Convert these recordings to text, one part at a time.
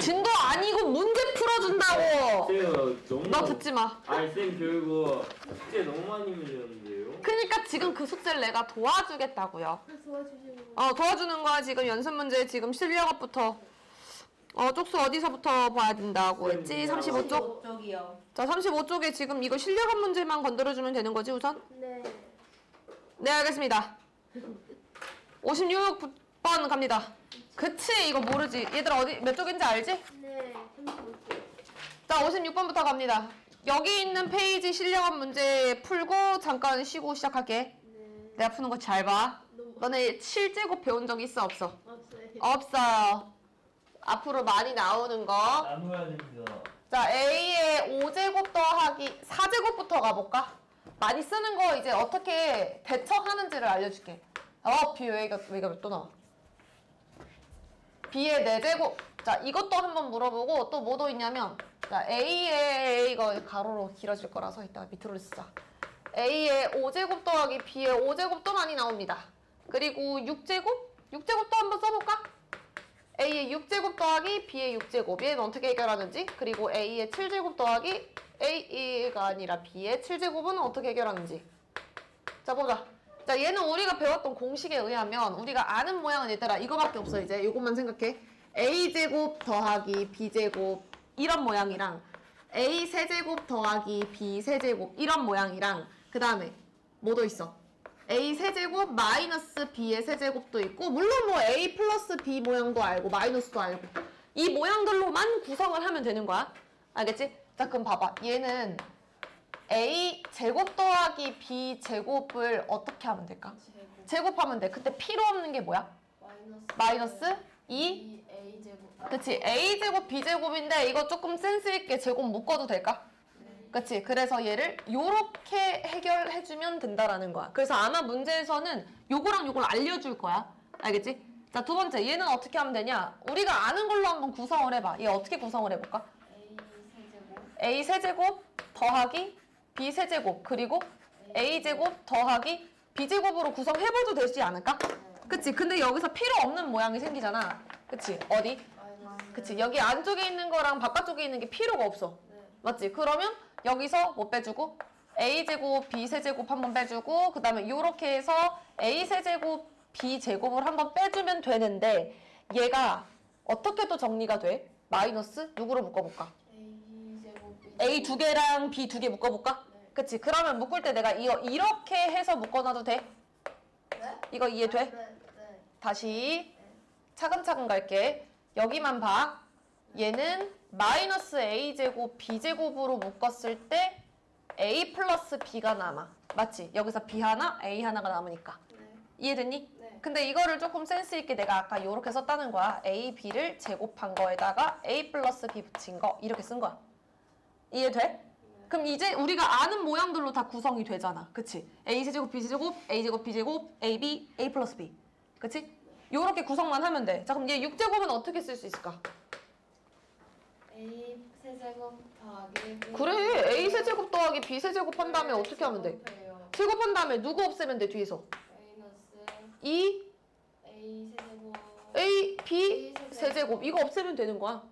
진도 아니고 문제 풀어준다고. 쌤 너무 너 듣지 마. 아니 쌤 결국 숙제 너무 많이 밀렸는데요 그러니까 지금 그 숙제를 내가 도와주겠다고요. 도와주시는 어 도와주는 거야 지금 연습 문제 지금 실력업부터 어 쪽수 어디서부터 봐야 된다고 했지? 35쪽? 쪽이요. 자 35쪽에 지금 이거 실력업 문제만 건드려주면 되는 거지 우선? 네. 네 알겠습니다 56번 갑니다 그치 이거 모르지 얘들아 어디 몇 쪽인지 알지? 네. 35초. 자 56번부터 갑니다 여기 있는 페이지 실력업 문제 풀고 잠깐 쉬고 시작할게 네. 내가 푸는 거 잘봐 너무 너네 7제곱 배운 적 있어 없어? 없어요. 없어요 앞으로 많이 나오는 거 나눠야 됩니다 자, A의 5제곱 더하기 4제곱부터 가볼까? 많이 쓰는 거 이제 어떻게 대처하는지를 알려줄게. 어, B 왜 이거, 왜 이거 또 나와? B의 4제곱. 자, 이것도 한번 물어보고 또 뭐도 있냐면, 자, A의 이거 가로로 길어질 거라서 이따 밑으로 쓰자. A의 5제곱 더하기 B의 5제곱도 많이 나옵니다. 그리고 6제곱? 6제곱도 한번 써볼까? A의 6제곱 더하기 B의 6제곱 얘는 어떻게 해결하는지 그리고 A의 7제곱 더하기 A가 아니라 B의 7제곱은 어떻게 해결하는지 자 보자 자 얘는 우리가 배웠던 공식에 의하면 우리가 아는 모양은 얘들아 이거밖에 없어 이제. 이것만 생각해. A제곱 더하기 B제곱 이런 모양이랑 A 세제곱 더하기 B 세제곱 이런 모양이랑 그 다음에 뭐도 있어? A 세제곱 마이너스 B의 세제곱도 있고 물론 뭐 A 플러스 B 모양도 알고 마이너스도 알고. 이 모양들로만 구성을 하면 되는 거야. 알겠지? 자 그럼 봐봐. 얘는 A 제곱 더하기 B 제곱을 어떻게 하면 될까? 제곱 제곱하면 돼 그때 필요 없는 게 뭐야? 마이너스 마이너스 2 2 A 제곱. 그치 A 제곱 B 제곱인데 이거 조금 센스 있게 제곱 묶어도 될까? 그치 그래서 얘를 요렇게 해결해 주면 된다라는 거야 그래서 아마 문제에서는 요거랑 요걸 알려줄 거야 알겠지? 자 두 번째 얘는 어떻게 하면 되냐 우리가 아는 걸로 한번 구성을 해봐 얘 어떻게 구성을 해볼까? A 세제곱. A 세제곱 더하기 B 세제곱 그리고 A 제곱 더하기 B 제곱으로 구성해봐도 되지 않을까? 그치 근데 여기서 필요 없는 모양이 생기잖아 그치 어디? 그치 여기 안쪽에 있는 거랑 바깥쪽에 있는 게 필요가 없어 네. 맞지? 그러면 여기서 뭐 빼주고 a제곱 b세제곱 한번 빼주고 그 다음에 요렇게 해서 a세제곱 b제곱을 한번 빼주면 되는데 얘가 어떻게 또 정리가 돼? 마이너스 누구로 묶어볼까? A 두 개랑 b 두 개 묶어볼까? 네. 그치? 그러면 묶을 때 내가 이거 이렇게 해서 묶어놔도 돼? 네? 이거 이해 돼? 네. 네. 다시 차근차근 갈게. 여기만 봐. 얘는 마이너스 a제곱 b제곱으로 묶었을 때 a 플러스 b가 남아. 맞지? 여기서 b 하나, a 하나가 남으니까. 네. 이해됐니? 네. 근데 이거를 조금 센스 있게 내가 아까 이렇게 썼다는 거야. a, b를 제곱한 거에다가 a 플러스 b 붙인 거 이렇게 쓴 거야. 이해돼? 그럼 이제 우리가 아는 모양들로 다 구성이 되잖아. 그치? a 세제곱, b 세제곱, a 제곱, b 제곱, a, b, a 플러스 b. 그치? 요렇게 구성만 하면 돼. 자, 그럼 얘 6제곱은 어떻게 쓸 수 있을까? A 세제곱 더하기 B 그래, a 세제곱 더하기 b 세제곱 한 다음에 어떻게 하면 돼? 제곱해요. 제곱한 다음에 누구 없애면 돼, 뒤에서? 마이너스 2, A 세제곱. a, b B 세제곱. 세제곱. 이거 없애면 되는 거야.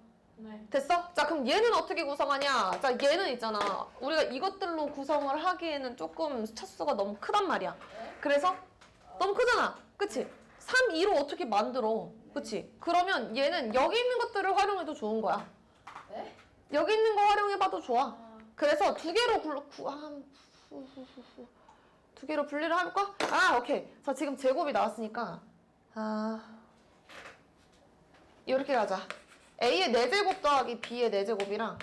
네. 됐어? 자 그럼 얘는 어떻게 구성하냐? 자 얘는 있잖아. 우리가 이것들로 구성을 하기에는 조금 차수가 너무 크단 말이야. 그래서 너무 크잖아. 그치? 3, 2로 어떻게 만들어? 그치? 그러면 얘는 여기 있는 것들을 활용해도 좋은 거야. 네? 여기 있는 거 활용해봐도 좋아. 아, 그래서 두 개로 굴, 구, 아, 후, 후, 후, 후. 두 개로 분리를 할까? 아, 오케이. 자, 지금 제곱이 나왔으니까, 아, 이렇게 가자. A의 4제곱 더하기 B의 4제곱이랑,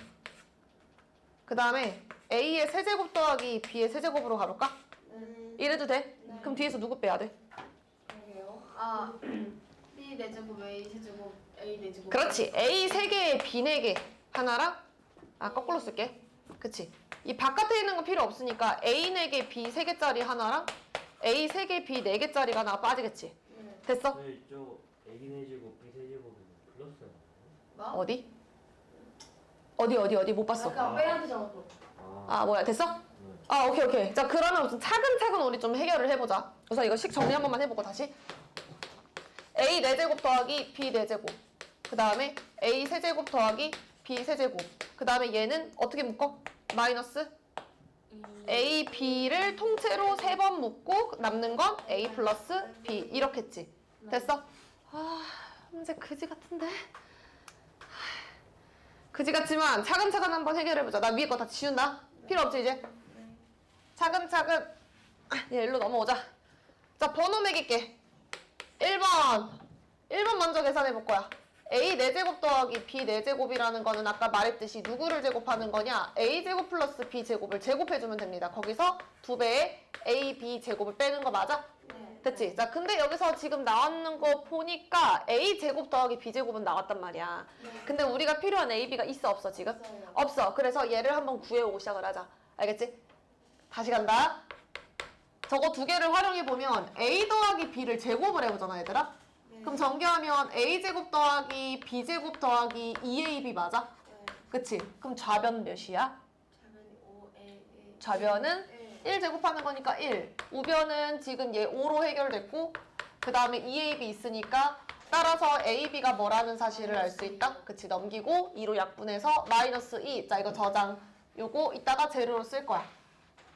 그 다음에 A의 세제곱 더하기 B의 세제곱으로 가볼까? 네. 이래도 돼? 네. 그럼 뒤에서 누구 빼야 돼? 아, B 네 제곱 A 세 제곱 A 네 제곱. 그렇지. A 3개에 B 4개 하나랑 아 거꾸로 쓸게. 그치. 이 바깥에 있는 거 필요 없으니까 A 4개, B 3개짜리 하나랑 A 3개, B 4개짜리가 하나가 빠지겠지. 네. 됐어? 네, 이쪽 A 세제곱 B 세제곱은 플러스 야 뭐? 어디? 어디 어디 어디 못 봤어. 아까 빼한테 적었어. 아, 아 뭐야 됐어? 네. 아 오케이 오케이. 자 그러면 우선 차근차근 우리 좀 해결을 해보자. 우선 이거 식 정리 한 번만 해보고 다시. A 4제곱 더하기 B 4제곱. 그 다음에 A 세제곱 더하기 B 세제곱. 그 다음에 얘는 어떻게 묶어? 마이너스 A, B를 통째로 세 번 묶고 남는 건 A 플러스 B 이렇게 했지. 됐어? 아, 문제 그지 같은데? 그지 같지만 차근차근 한번 해결해보자. 나 위에 거 다 지운다. 필요 없지 이제? 차근차근 아, 얘 일로 넘어오자. 자, 번호 매길게. 1번. 1번 먼저 계산해 볼 거야. A 4제곱 더하기 B 4제곱이라는 거는 아까 말했듯이 누구를 제곱하는 거냐? A 제곱 플러스 B 제곱을 제곱해주면 됩니다. 거기서 두 배의 A, B 제곱을 빼는 거 맞아? 네. 됐지? 자, 근데 여기서 지금 나왔는 거 보니까 A 제곱 더하기 B 제곱은 나왔단 말이야. 근데 우리가 필요한 A, B가 있어 없어 지금? 없어요. 없어. 그래서 얘를 한번 구해오고 시작을 하자. 알겠지? 다시 간다. 저거 두 개를 활용해 보면 A 더하기 B를 제곱을 해보잖아, 얘들아. 네. 그럼 전개하면 A 제곱 더하기 B 제곱 더하기 2AB 맞아? 네. 그치? 그럼 좌변 몇이야? 좌변이 5, A, A. 좌변은 1 제곱하는 거니까 1. 우변은 지금 얘 5로 해결됐고 그 다음에 2AB 있으니까 따라서 AB가 뭐라는 사실을 알 수 있다. 그치? 넘기고 2로 약분해서 마이너스 2. 자 이거 저장. 요거 이따가 재료로 쓸 거야.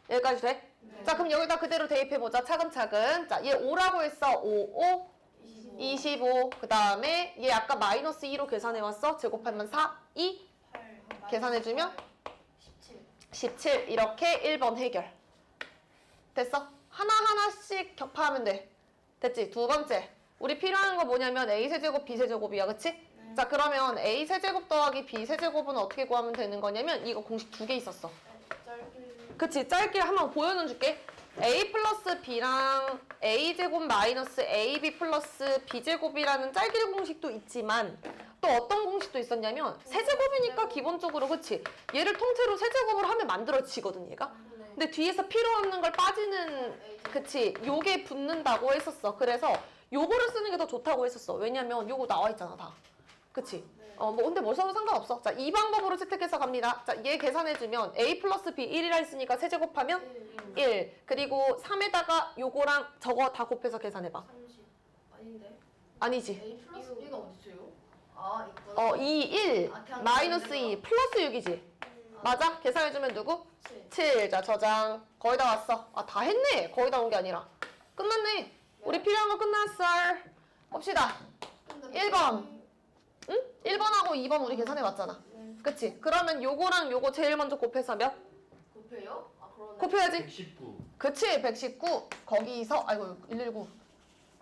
여기까지 돼? 네. 자 그럼 여기다 그대로 대입해보자. 차근차근. 자 얘 5라고 했어. 5, 5, 25. 25. 그 다음에 얘 아까 마이너스 2로 계산해왔어. 제곱하면 4, 2, 8. 계산해주면? 17. 17 이렇게 1번 해결 됐어? 하나하나씩 격파하면 돼 됐지? 두 번째 우리 필요한 거 뭐냐면 A 세제곱 B 세제곱이야 그치? 네. 자 그러면 A 세제곱 더하기 B 세제곱은 어떻게 구하면 되는 거냐면 이거 공식 두 개 있었어. 그치 짧게 한번 보여는 줄게 A 플러스 B랑 A 제곱 마이너스 AB 플러스 B 제곱이라는 짧게 공식도 있지만 또 어떤 공식도 있었냐면 세제곱이니까 기본적으로 그치 얘를 통째로 세제곱으로 하면 만들어지거든 얘가 네. 근데 뒤에서 필요 없는 걸 빠지는 그치 요게 붙는다고 했었어 그래서 요거를 쓰는 게 더 좋다고 했었어 왜냐면 요거 나와 있잖아 다 그치 네. 어뭐 근데 뭐 써도 상관없어 자 이 방법으로 채택해서 갑니다 자 얘 계산해주면 A 플러스 B 1이라 했으니까 세 제곱하면 1 그리고 3에다가 요거랑 저거 다 곱해서 계산해봐 30. 아닌데. 아니지 A 플러스 B가 어딨어요? 아, 있구나. 어 2, 1 아, 마이너스 그냥 2 플러스 6이지 맞아? 계산해주면 누구? 7자 저장 거의 다 왔어 아 다 했네 거의 다 온 게 아니라 끝났네 우리 필요한 거 끝났어 봅시다 1번. 응? 1번하고 2번 우리 계산해 왔잖아 네. 그치? 그러면 요거랑 요거 제일 먼저 곱해서 몇? 곱해요? 아, 그러네. 곱해야지 119. 그치 119 거기서 아이고 119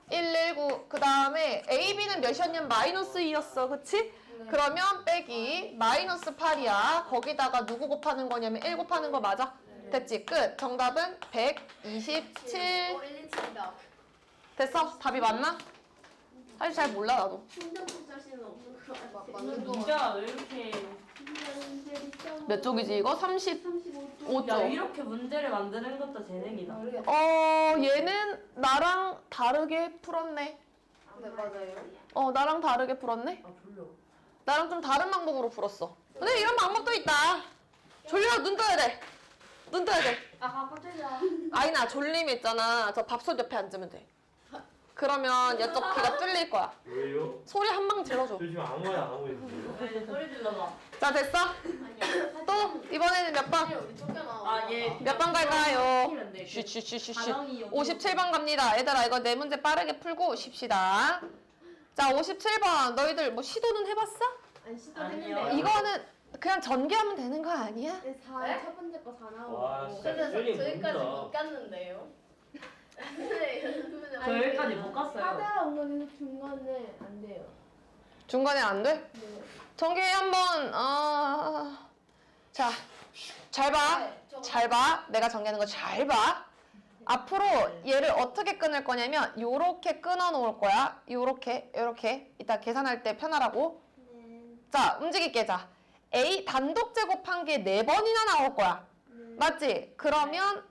119 그 다음에 AB는 몇이었냐면 마이너스 2였어 그치? 네. 그러면 빼기 마이너스 8이야 거기다가 누구 곱하는 거냐면 1 곱하는 거 맞아? 네. 됐지 끝 정답은 127 어, 127이다. 됐어? 답이 맞나? 사실 잘 몰라 나도 충전소 자신은 없는 것 같아. 맞는 거 문제가 왜 이렇게 몇 쪽이지 이거? 30 35쪽. 야 5쪽 이렇게 문제를 만드는 것도 재능이다. 어 얘는 나랑 다르게 풀었네 네, 맞아요. 어 나랑 다르게 풀었네 아 졸려. 나랑 좀 다른 방법으로 풀었어 근데 이런 방법도 있다 졸려 눈 떠야 돼 눈 떠야 돼 아 깜짝이야. 아이나 졸림 있잖아 저 밥솥 옆에 앉으면 돼 그러면 이쪽 귀가 뚫릴 거야 왜요? 소리 한 방 질러줘 저 지금 아무 말안 하고 있는데요? 네, 소리 질러봐. 자 됐어? 아니야. 또 이번에는 몇 번? 우리 쫓겨나. 아, 얘. 몇번 갈까요? 네. 쉬쉬쉬쉬쉬 가정이 여기 57번 갑니다 얘들아 이거 네 문제 빠르게 풀고 쉽시다 자 57번 너희들 뭐 시도는 해봤어? 안 시도 아니요. 했는데. 이거는 그냥 전개하면 되는 거 아니야? 네, 4, 네? 첫 번째 거 다 와, 나오고. 진짜. 근데 표현이 저, 저기까지 뭔가. 못 갔는데요. 네, 저 여기까지 못 갔어요. 하다 온 중간에 안 돼요. 중간에 안 돼? 네. 전개 한번 어... 자, 잘 봐. 네, 저- 잘 봐. 내가 전개하는 거 잘 봐. 앞으로 얘를 어떻게 끊을 거냐면 요렇게 끊어 놓을 거야. 요렇게 요렇게 이따 계산할 때 편하라고. 네. 자, 움직일게. 자. A 단독 제곱한 게 네 번이나 나올 거야. 네. 맞지? 그러면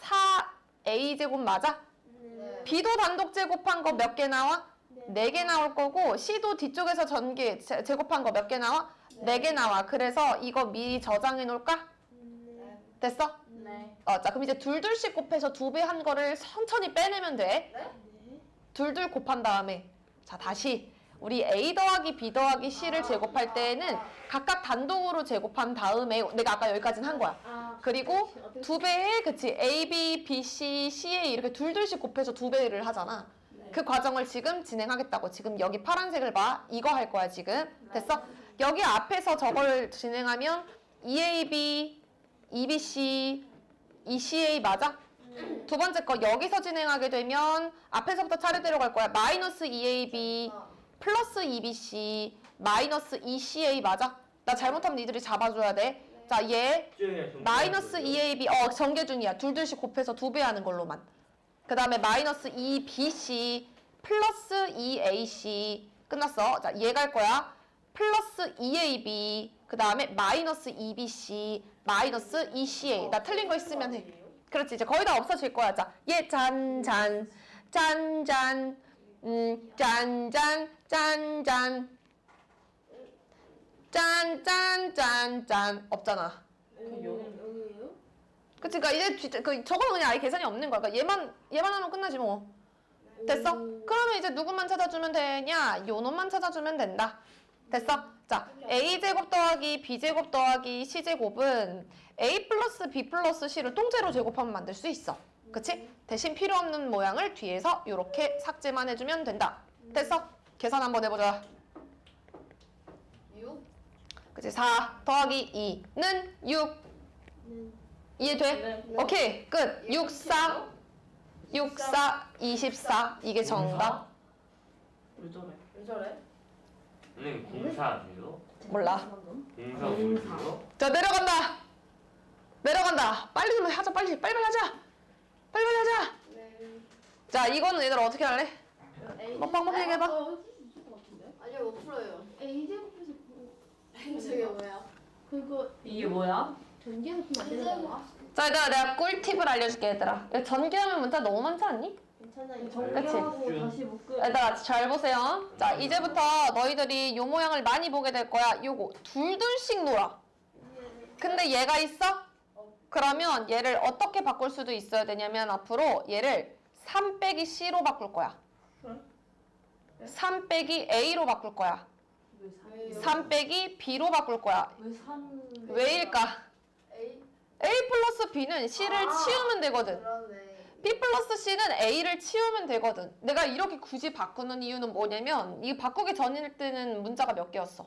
4A 제곱 맞아? 네. B도 단독 제곱한 거 몇 개 나와? 네. 네개 나올 거고 C도 뒤쪽에서 전개 제- 제곱한 거 몇 개 나와? 네 개 나와. 그래서 이거 미리 저장해 놓을까? 네. 됐어? 네. 어, 자 그럼 이제 둘둘씩 곱해서 두 배 한 거를 천천히 빼내면 돼. 네. 둘둘 곱한 다음에 자 다시 우리 A 더하기 B 더하기 C를 제곱할 때에는 각각 단독으로 제곱한 다음에 내가 아까 여기까지는 한 거야. 아, 그리고 어떻게- 두 배에 그치 A, B, B, C, CA 이렇게 둘둘씩 곱해서 두 배를 하잖아. 그 과정을 지금 진행하겠다고. 지금 여기 파란색을 봐. 이거 할 거야 지금. 됐어? 여기 앞에서 저걸 진행하면 EAB, EBC, ECA 맞아? 두 번째 거 여기서 진행하게 되면 앞에서부터 차례대로 갈 거야. 마이너스 EAB, 플러스 EBC, 마이너스 ECA 맞아? 나 잘못하면 니들이 잡아줘야 돼. 자, 얘 마이너스 EAB 어 전개준이야 둘둘씩 곱해서 두 배 하는 걸로만 그 다음에 마이너스 EBC 플러스 EAC 끝났어 자 얘 갈 거야 플러스 EAB 그 다음에 마이너스 EBC 마이너스 ECA 나 틀린 거 있으면 해 그렇지 이제 거의 다 없어질 거야 자 얘 짠 짠 짠 짠 음 짠 짠 짠 짠 짠 짠 짠 짠 없잖아 여기요? 그치, 그니까 이제 뒤- 그 저거는 그냥 아예 계산이 없는 거야. 그러니까 얘만 얘만 하면 끝나지 뭐. 됐어? 그러면 이제 누구만 찾아주면 되냐? 요 놈만 찾아주면 된다. 됐어? 자, a 제곱 더하기 b 제곱 더하기 c 제곱은 a 플러스 b 플러스 c를 통째로 제곱하면 만들 수 있어. 그치? 대신 필요 없는 모양을 뒤에서 이렇게 삭제만 해주면 된다. 됐어? 계산 한번 해보자. 6? 그치? 4 더하기 2는 6. 이해돼? 네. 오케이 끝 6, 4 6, 4, 24 이게 정답 왜 저래? 왜 저래? 선생님 공사하세요? 몰라 공사 모르세요? 자 내려간다 내려간다 빨리 좀 하자 빨리 빨리 빨리 하자 빨리 빨리 하자 네. 자 이거는 얘들아 어떻게 할래? 뭐 방법 얘기해봐 어, 있을 것 같은데? 아니요 못 풀어요 A 제곱해서 그- 저게 뭐야 그거 이게 뭐야? 전기에서 풀면 안 되는 거야? 자 얘들아 내가 꿀팁을 알려줄게 얘들아 야, 전개하면 문자 너무 많지 않니? 괜찮아요. 그치? 전기하고 다시 묶어. 얘들아 잘 보세요 자 이제부터 너희들이 요 모양을 많이 보게 될 거야 요거 둘둘씩 놀아 근데 얘가 있어? 그러면 얘를 어떻게 바꿀 수도 있어야 되냐면 앞으로 얘를 3 빼기 C로 바꿀 거야. 3 빼기 A로 바꿀 거야. 왜3 빼기 B로 바꿀 거야. 왜 산? 왜일까? A? A 플러스 B는 C를 아. 치우면 되거든. 그러네 B 플러스 C는 A를 치우면 되거든. 내가 이렇게 굳이 바꾸는 이유는 뭐냐면 이 바꾸기 전일 때는 문자가 몇 개였어.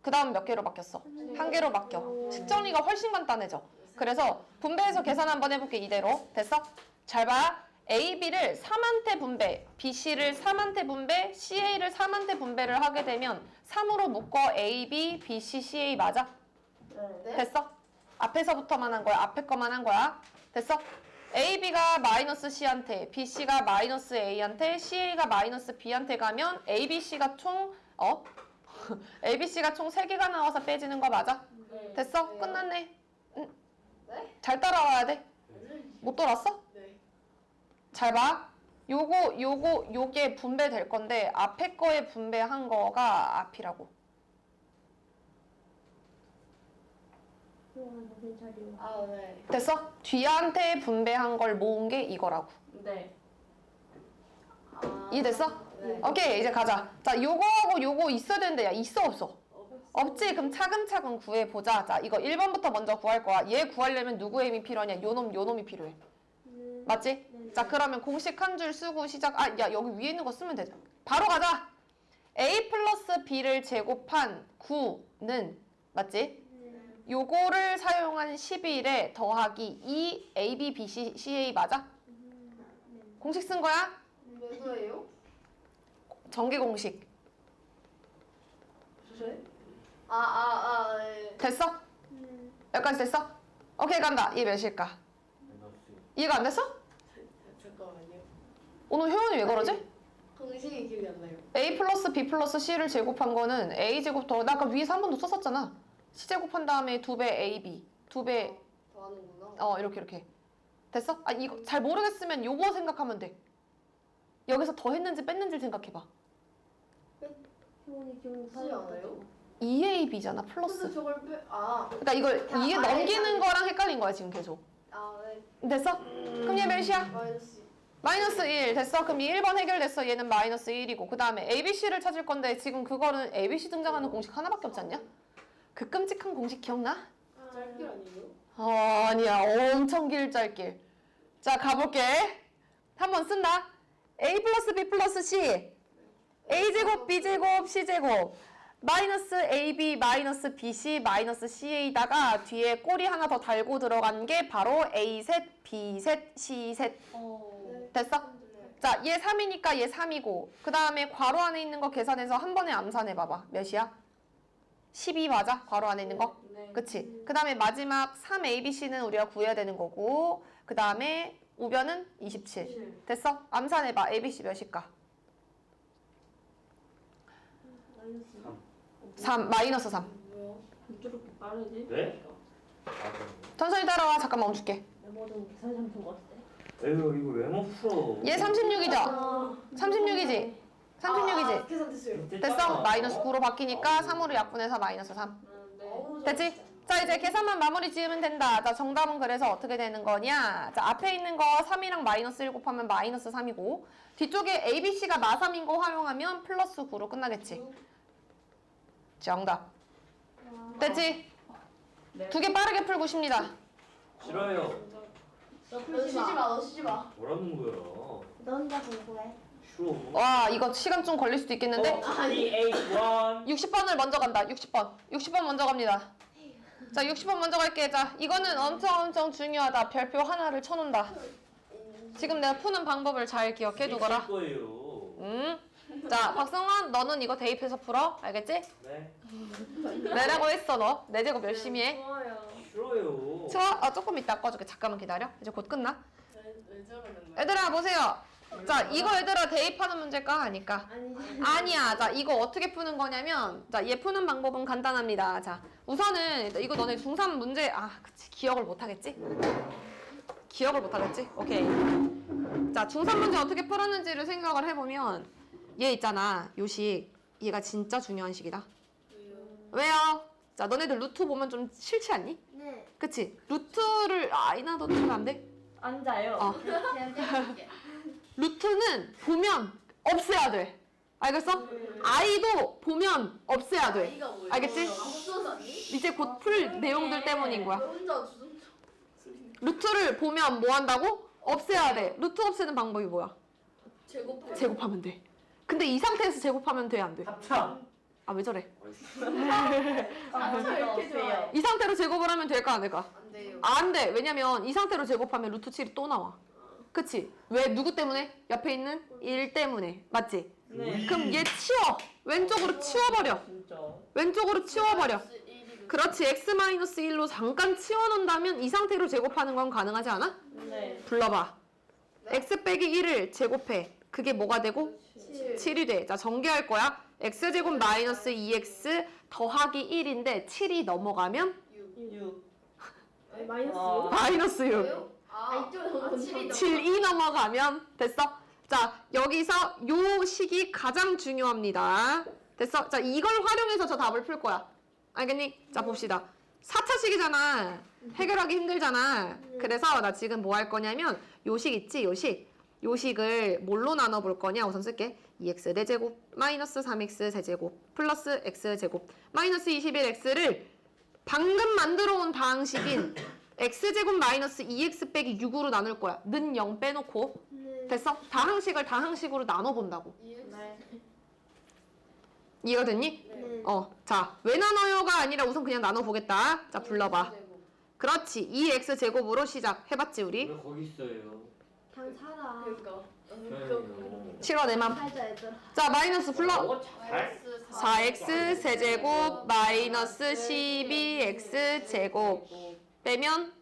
그 다음 몇 개로 바뀌었어? 한 개로 바뀌어. 식정리가 훨씬 간단해져. 그래서 분배해서 계산 한번 해볼게 이대로 됐어? 잘 봐. A, B를 3한테 분배, B, C를 3한테 분배, C, A를 3한테 분배를 하게 되면 3으로 묶어 A, B, B, C, C, A 맞아? 네? 됐어? 앞에서부터만 한 거야. 앞에 거만 한 거야. 됐어? A, B가 마이너스 C한테, B, C가 마이너스 A한테, C, A가 마이너스 B한테 가면 A, B, C가 총 어? A, B, C가 총 3개가 나와서 빼지는 거 맞아? 네. 됐어? 네. 끝났네. 응. 네? 잘 따라와야 돼. 못 돌았어? 네 잘 봐. 요거 요거 요게 분배될 건데 앞에 거에 분배한 거가 앞이라고. 아 네 됐어? 뒤한테 분배한 걸 모은 게 이거라고. 네. 아, 이해됐어? 네 오케이 이제 가자. 자 요거하고 요거 있어야 되는데 야 있어 없어? 없지? 그럼 차근차근 구해보자. 자 이거 1번부터 먼저 구할 거야. 얘 구하려면 누구의 힘이 필요하냐? 요놈 요놈이 필요해. 맞지? 자 그러면 공식 한 줄 쓰고 시작. 아 야 여기 위에 있는 거 쓰면 되잖아. 바로 가자. a 플러스 b를 제곱한 9는 맞지? 요거를 사용한 11에 더하기 2 a b b c c a 맞아? 공식 쓴 거야? 왜 그래요? 전개 공식. 아 아아 네. 됐어? 여기까지 됐어? 오케이 간다. 얘 몇일까? 이해가 안 됐어? 잠깐만요 오늘 효연이 왜 그러지? 공식이 기억이 안 나요 a 플러스 b 플러스 c를 제곱한 거는 a 제곱 더, 나 아까 위에서 한 번도 썼었잖아. C 제곱한 다음에 두배 ab, 두 배, 더 하는구나 어 이렇게 이렇게. 됐어? 아 이거 잘 모르겠으면 요거 생각하면 돼. 여기서 더 했는지 뺐는지 생각해봐. 효원이 기억이 쓰지 않아요? 2ab잖아 근데 플러스. 저걸 빼 아 그러니까 이걸 다 이게 아예 넘기는 다- 거랑 헷갈린 거야 지금 계속. 아, 네. 됐어? 그럼 얘 몇이야? 마이너스 마이너스 1 됐어? 그럼 이 1번 해결됐어. 얘는 마이너스 1이고 그 다음에 ABC를 찾을 건데 지금 그거는 ABC 등장하는 공식 하나밖에 없지 않냐? 그 끔찍한 공식 기억나? 짧게 아니에요? 어 아니야 엄청 길 짧길. 자 가볼게. 한번 쓴다. A 플러스 B 플러스 C A제곱 B제곱 C제곱 마이너스 AB 마이너스 BC 마이너스 CA다가 뒤에 꼬리 하나 더 달고 들어간 게 바로 A셋 B셋 C셋 어. 됐어? 자, 얘 3이니까 얘 3이고 그 다음에 괄호 안에 있는 거 계산해서 한 번에 암산해 봐봐. 몇이야? 12 맞아? 괄호 안에 있는 거? 네. 그치? 그 다음에 마지막 3ABC는 우리가 구해야 되는 거고 그 다음에 우변은 27 칠. 됐어? 암산해 봐. ABC 몇일까? 마이너스 3 마이너스 3 뭐야? 빠르지? 네? 아, 그럼. 천천히 따라와. 잠깐 멈출게. 메모는 계산. 에휴 이거 왜 못 풀어? 얘 36이죠? 아, 36이지? 36이지? 아, 계산 됐어요. 됐어? 마이너스 9로 바뀌니까 3으로 약분해서 마이너스 3 음, 네. 됐지? 자 이제 계산만 마무리 지으면 된다. 자 정답은 그래서 어떻게 되는 거냐? 자 앞에 있는 거 3이랑 마이너스 1 곱하면 마이너스 3이고 뒤쪽에 ABC가 마3인 거 활용하면 플러스 9로 끝나겠지. 정답. 됐지? 네. 두 개 빠르게 풀고 싶니다. 싫어요. 너 너 풀지 쉬지 마. 마, 너 쉬지 마. 뭐라는 거야? 너 혼자 공부해. 싫어. 와 이거 시간 좀 걸릴 수도 있겠는데? 어, 3, 2, 8, 1. 60번을 먼저 간다. 60번. 60번 먼저 갑니다. 자 60번 먼저 갈게. 자 이거는 엄청 엄청 중요하다. 별표 하나를 쳐놓는다. 지금 내가 푸는 방법을 잘 기억해 두거라. 거예요. 음. 자, 박성환, 너는 이거 대입해서 풀어. 알겠지? 네. 내라고 했어, 너. 내 제곱 열심히 해. 좋아요. 싫어요. 좋아? 아, 조금 이따 꺼줄게. 잠깐만 기다려. 이제 곧 끝나. 왜 저러는 거야? 얘들아, 보세요. 자, 이거 얘들아 대입하는 문제가 아니까. 아니야. 자, 이거 어떻게 푸는 거냐면, 자, 얘 푸는 방법은 간단합니다. 자, 우선은, 이거 너네 중3 문제, 아, 그치. 기억을 못 하겠지? 기억을 못 하겠지? 오케이. 자, 중3 문제 어떻게 풀었는지를 생각을 해보면, 얘 있잖아. 요식. 얘가 진짜 중요한 식이다. 왜요? 자, 너네들 루트 보면 좀 싫지 않니? 네. 그치? 루트를, 아, 이나 너 주면 안 돼? 앉아요. 어. 루트는 보면 없애야 돼. 알겠어? 아이도 보면 없애야 돼. 아이가 뭐야? 알겠지? 없어졌니? 이제 곧 풀 내용들 때문인 거야. 혼자 루트를 보면 뭐 한다고? 없애야 돼. 루트 없애는 방법이 뭐야? 제곱해. 제곱하면 돼. 근데 이 상태에서 제곱하면 돼, 안 돼? 합참. 아, 왜 저래? 아, 왜 이렇게 좋아해? 이 상태로 제곱을 하면 될까, 안 될까? 안 돼요. 안 돼. 왜냐면 이 상태로 제곱하면 루트 7이 또 나와. 그치? 왜? 누구 때문에? 옆에 있는 1 때문에. 맞지? 네. 그럼 얘 치워. 왼쪽으로 치워버려. 진짜. 왼쪽으로 치워버려. 그렇지. x-1로 잠깐 치워놓는다면 이 상태로 제곱하는 건 가능하지 않아? 네. 불러봐. 네. x 빼기 1을 제곱해. 그게 뭐가 되고? 칠. 7이 돼. 자, 전개할 거야. x제곱 마이너스 2x 더하기 1인데 7이 넘어가면 6. 6. 아니, 마이너스 아. 육? 마이너스 6. 아, 아, 아, 칠이 넘어. 7, 2 넘어가면 됐어? 자, 여기서 요 식이 가장 중요합니다. 됐어? 자, 이걸 활용해서 저 답을 풀 거야. 알겠니? 자, 봅시다. 4차 식이잖아. 해결하기 힘들잖아. 그래서 나 지금 뭐 할 거냐면 요식 있지? 요식. 요식을 뭘로 나눠 볼 거냐? 우선 쓸게. 2x 네 4제곱 마이너스 3x 세제곱 플러스 x제곱 마이너스 21x를 방금 만들어 온 방식인 x제곱 마이너스 2x 빼기 6으로 나눌 거야. 는 0 빼놓고. 네. 됐어? 다항식을 다항식으로 나눠본다고. 네. 이해가 됐니? 네. 어. 자, 왜 나눠요가 아니라 우선 그냥 나눠보겠다. 자, 불러봐. 그렇지. 2x 제곱으로 시작. 해봤지, 우리? 왜 거기 있어요? 그냥 살아. 그러니까. 그래요. 싫어, 내 맘. 살자, 얘들아. 자, 마이너스 불러. 어, 잘. 4x 세제곱 마이너스 12x 제곱 빼면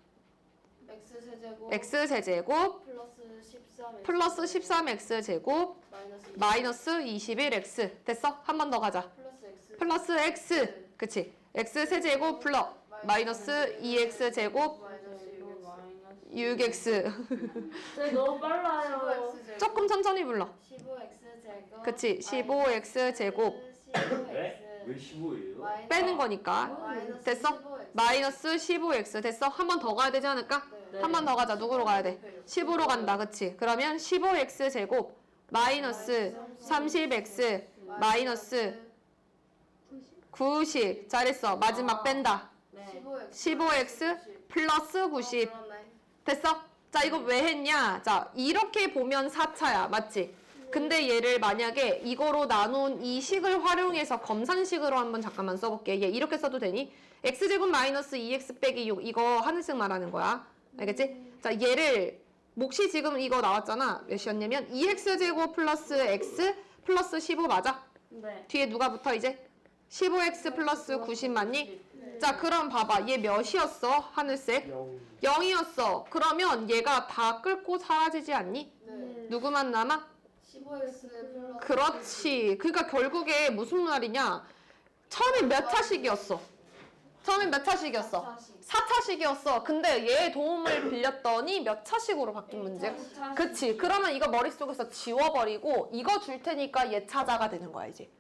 x 세제곱 x 세제곱 플러스 13 플러스 13x 제곱 마이너스 마이너스 21x 됐어? 한 번 더 가자. 플러스 x 플러스 x 그치? x 세제곱 플러 마이너스 2x 제곱 마이너스 6x 6x 네, 너무 빨라요. 15x 제곱 조금 천천히 불러 15x 제곱 그치? 15x 제곱. 15x 네? 왜 15예요? 마이너스 빼는 거니까. 마이너스 됐어? 15x. 마이너스 15x 됐어? 한 번 더 가야 되지 않을까? 네. 한 번 더 가자. 누구로 가야 돼? 10으로 간다. 그치? 그러면 15x 제곱 마이너스 30x 마이너스 90 잘했어. 마지막 뺀다. 네. 15x 15x 플러스 90 어, 그러네. 됐어? 자 이거 왜 했냐? 자 이렇게 보면 4차야. 맞지? 근데 얘를 만약에 이거로 나눈 이 식을 활용해서 검산식으로 한번 잠깐만 써볼게. 얘 이렇게 써도 되니? x제곱 마이너스 2x 빼기 6 이거 하늘색 말하는 거야. 알겠지? 자 얘를 몫이 지금 이거 나왔잖아. 몇이었냐면 2x제곱 플러스 x 플러스 15 맞아? 네. 뒤에 누가 붙어 이제? 15x 플러스 90 맞니? 자 그럼 봐봐 얘 몇이었어 하늘색? 0 이었어 그러면 얘가 다 끓고 사라지지 않니? 네. 누구만 남아? 15x 플러스 그렇지 그러니까 결국에 무슨 말이냐 처음에 몇 차식이었어? 처음에 몇 차식이었어? 4차식이었어 근데 얘 도움을 빌렸더니 몇 차식으로 바뀐 문제? 그치 그러면 이거 머릿속에서 지워버리고 이거 줄 테니까 얘 차자가 되는 거야 이제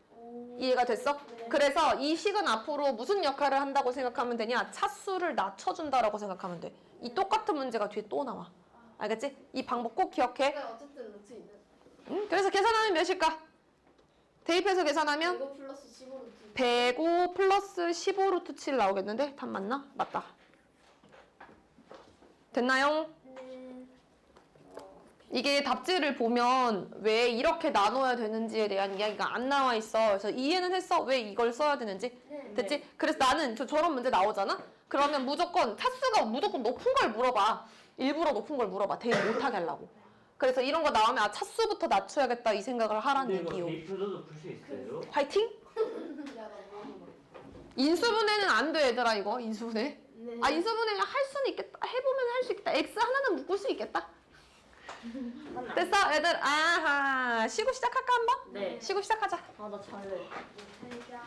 이해가 됐어? 그래서 이 식은 앞으로 무슨 역할을 한다고 생각하면 되냐? 차수를 낮춰준다라고 생각하면 돼. 이 똑같은 문제가 뒤에 또 나와. 알겠지? 이 방법 꼭 기억해. 근데 어쨌든 루트 있는 응? 그래서 계산하면 몇일까? 대입해서 계산하면 105 플러스 15 루트 105 플러스 15 루트 7 나오겠는데? 답 맞나? 맞다. 됐나요? 이게 답지를 보면 왜 이렇게 나눠야 되는지에 대한 이야기가 안 나와 있어. 그래서 이해는 했어. 왜 이걸 써야 되는지. 됐지? 그래서 나는 저, 저런 문제 나오잖아? 그러면 무조건 차수가 무조건 높은 걸 물어봐. 일부러 높은 걸 물어봐. 대입 못하게 하려고. 그래서 이런 거 나오면 아 차수부터 낮춰야겠다 이 생각을 하라는 근데 이거 얘기요. 데이터도 풀 수 있어요? 화이팅! 인수분해는 안 돼 얘들아 이거 인수분해. 네. 아 인수분해는 할 수는 있겠다. 해보면 할 수 있겠다. x 하나는 묶을 수 있겠다. 됐어 애들 아하 쉬고 시작할까 한번? 네. 쉬고 시작하자. 아, 나 잘해. 살자.